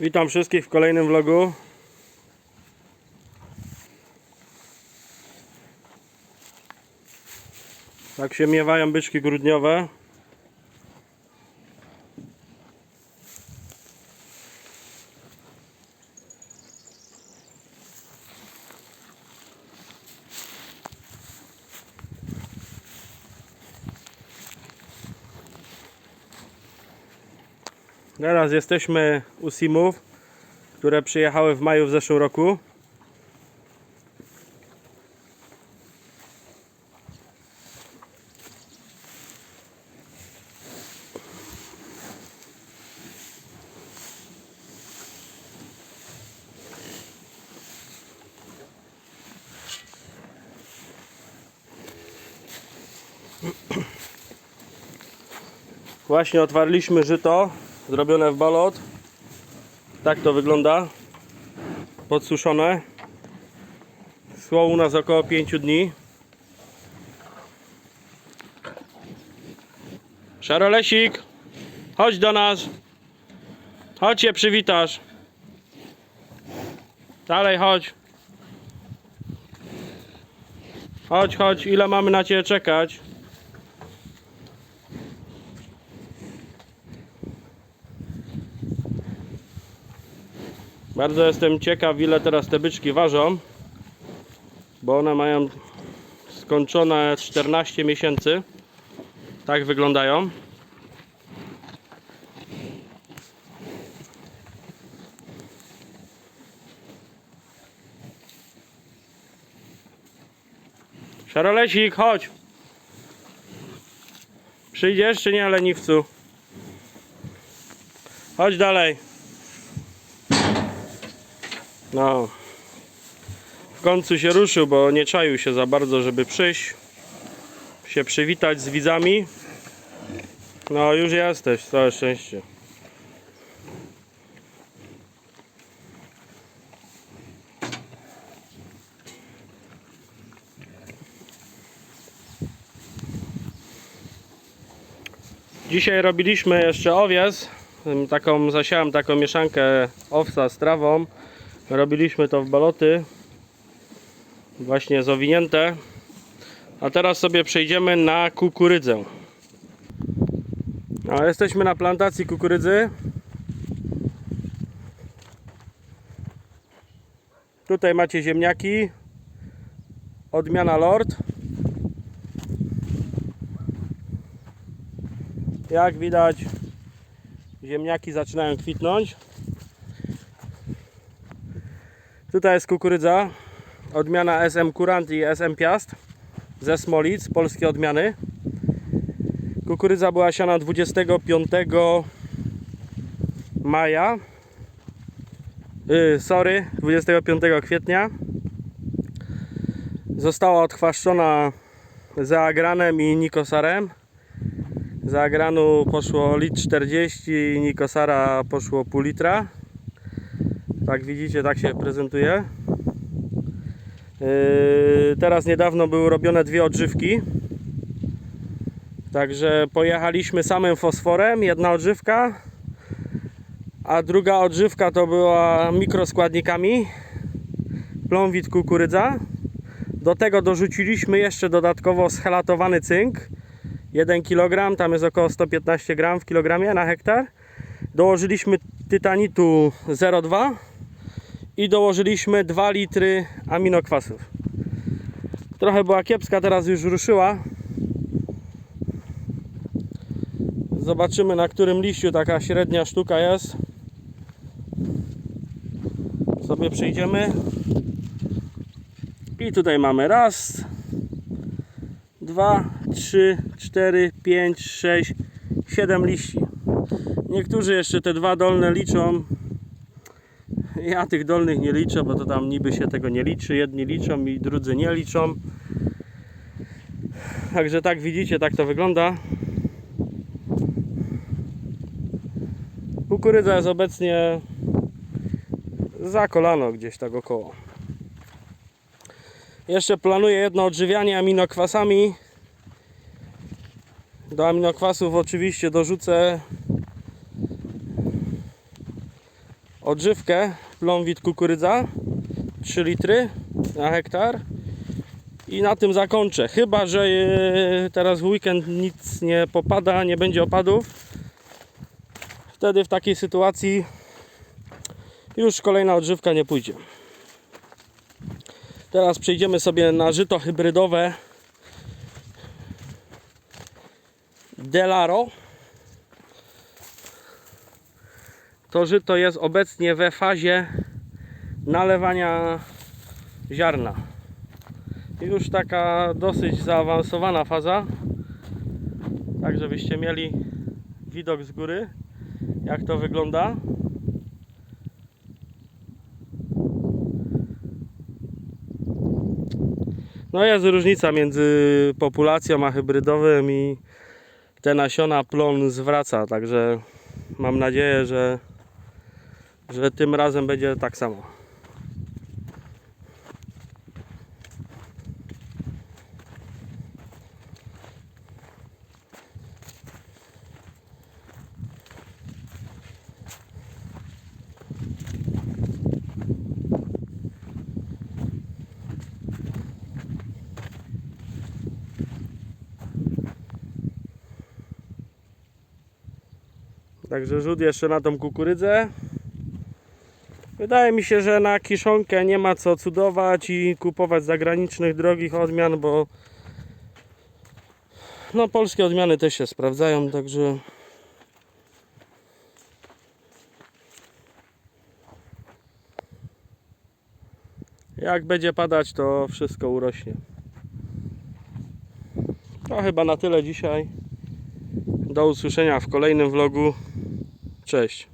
Witam wszystkich w kolejnym vlogu. Tak się miewają byczki grudniowe. Teraz jesteśmy u Simów, które przyjechały w maju w zeszłym roku. Właśnie otwarliśmy żyto zrobione w balot. Tak to wygląda. Podsuszone. Szło u nas około 5 dni. Szarolesik, chodź do nas. Chodź się przywitasz. Dalej chodź. Chodź, chodź, ile mamy na Ciebie czekać? Bardzo jestem ciekaw ile teraz te byczki ważą Bo one mają skończone 14 miesięcy. Tak wyglądają. Szarolesik, chodź. Przyjdziesz czy nie leniwcu? Chodź dalej no. W końcu się ruszył, bo nie czaił się za bardzo, żeby przyjść. Się przywitać z widzami. No, już jesteś, całe szczęście. Dzisiaj robiliśmy jeszcze owies. Taką zasiałem taką mieszankę owsa z trawą. Robiliśmy to w baloty. Właśnie zawinięte. A teraz sobie przejdziemy na kukurydzę. A jesteśmy na plantacji kukurydzy. Tutaj macie ziemniaki. Odmiana Lord. Jak widać, ziemniaki zaczynają kwitnąć. Tutaj jest kukurydza. Odmiana SM Kurant i SM Piast ze Smolic, polskie odmiany. Kukurydza była siana 25 maja. Yy, sorry, 25 kwietnia. Została odchwaszczona Zeagranem i Nikosarem. Zeagranu poszło litr 40, Nikosara poszło pół litra. Tak widzicie, tak się prezentuje. Yy, teraz niedawno były robione dwie odżywki. Także pojechaliśmy samym fosforem, jedna odżywka, a druga odżywka to była mikroskładnikami. Plomwit kukurydza. Do tego dorzuciliśmy jeszcze dodatkowo schelatowany cynk. 1 kg, tam jest około 115 gram w kilogramie na hektar. Dołożyliśmy tytanitu 0,2 i dołożyliśmy 2 litry aminokwasów. Trochę była kiepska, teraz już ruszyła. Zobaczymy na którym liściu taka średnia sztuka jest. Sobie przejdziemy. I tutaj mamy raz, dwa, trzy, cztery, pięć, sześć, siedem liści. Niektórzy jeszcze te dwa dolne liczą. Ja tych dolnych nie liczę, bo to tam niby się tego nie liczy. Jedni liczą i drudzy nie liczą. Także tak widzicie, tak to wygląda. Kukurydza jest obecnie za kolano gdzieś tak około. Jeszcze planuję jedno odżywianie aminokwasami. Do aminokwasów oczywiście dorzucę odżywkę plonwit kukurydza 3 litry na hektar i na tym zakończę. Chyba, że e, teraz w weekend nic nie popada, nie będzie opadów. Wtedy w takiej sytuacji już kolejna odżywka nie pójdzie. Teraz przejdziemy sobie na żyto hybrydowe Delaro. To żyto jest obecnie we fazie nalewania ziarna. Już taka dosyć zaawansowana faza. Tak, żebyście mieli widok z góry, jak to wygląda. No jest różnica między populacją a hybrydowym i te nasiona plon zwraca, także mam nadzieję, że, że tym razem będzie tak samo. Także rzut jeszcze na tą kukurydzę. Wydaje mi się, że na kiszonkę nie ma co cudować i kupować zagranicznych drogich odmian, bo no polskie odmiany też się sprawdzają, także jak będzie padać, to wszystko urośnie. To chyba na tyle dzisiaj. Do usłyszenia w kolejnym vlogu. Cześć.